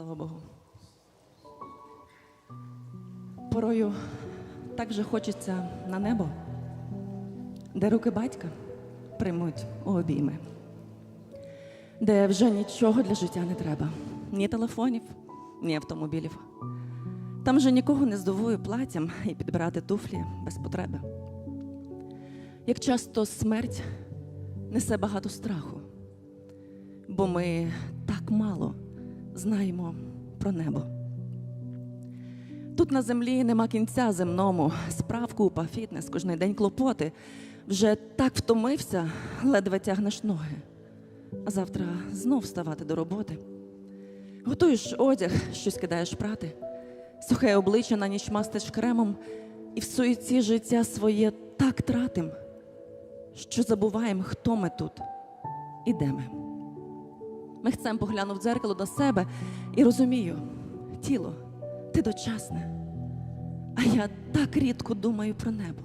Слава Богу. Порою так же хочеться на небо, де руки батька приймуть у обійми, де вже нічого для життя не треба, ні телефонів, ні автомобілів. Там же нікого не здивує платтям і підбирати туфлі без потреби. Як часто смерть несе багато страху, бо ми так мало знаємо про небо. Тут на землі нема кінця земному, справ купа, фітнес, кожний день клопоти. Вже так втомився, ледве тягнеш ноги. А завтра знов вставати до роботи. Готуєш одяг, щось кидаєш прати, сухе обличчя на ніч мастиш кремом, і в суєці життя своє так тратим, що забуваємо, хто ми тут і де ми. Михцем поглянув в дзеркало до себе і розумію, тіло, ти дочасне. А я так рідко думаю про небо,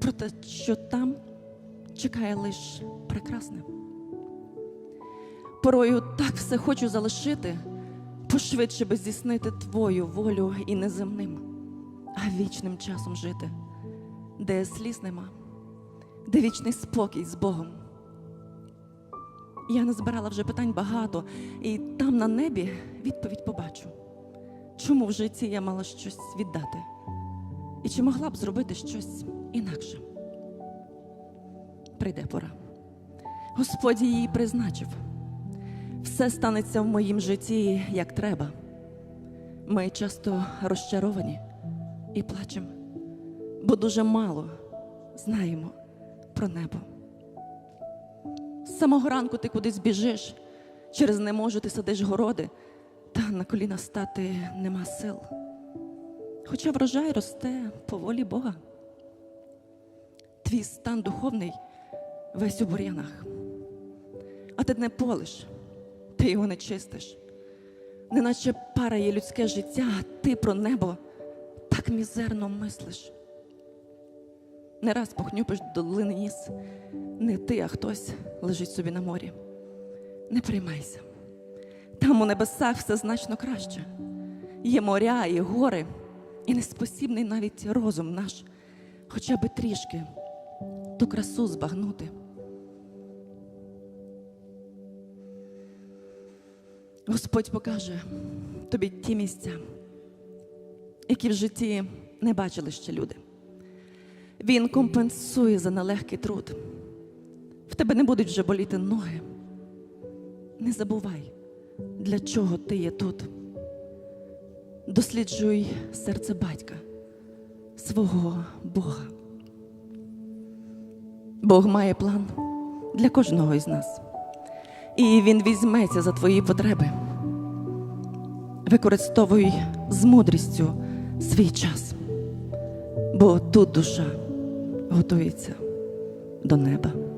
про те, що там чекає лиш прекрасне. Порою так все хочу залишити, пошвидше би здійснити твою волю і неземним, а вічним часом жити, де сліз нема, де вічний спокій з Богом. Я назбирала вже питань багато, і там на небі відповідь побачу. Чому в житті я мала щось віддати? І чи могла б зробити щось інакше? Прийде пора. Господь її призначив. Все станеться в моїм житті як треба. Ми часто розчаровані і плачемо, бо дуже мало знаємо про небо. З самого ранку ти кудись біжиш, через не можу ти садиш городи, та на коліна стати нема сил. Хоча врожай росте по волі Бога. Твій стан духовний весь у бур'янах, а ти не полиш, ти його не чистиш. Неначе парає людське життя, а ти про небо так мізерно мислиш. Не раз похнюпиш долини ніс, не ти, а хтось лежить собі на морі. Не приймайся. Там у небесах все значно краще. Є моря і гори, і неспосібний навіть розум наш, хоча би трішки ту красу збагнути. Господь покаже тобі ті місця, які в житті не бачили ще люди. Він компенсує за нелегкий труд. Тебе не будуть вже боліти ноги. Не забувай, для чого ти є тут. Досліджуй серце батька, свого Бога. Бог має план для кожного із нас. І Він візьметься за твої потреби. Використовуй з мудрістю свій час, бо тут душа готується до неба.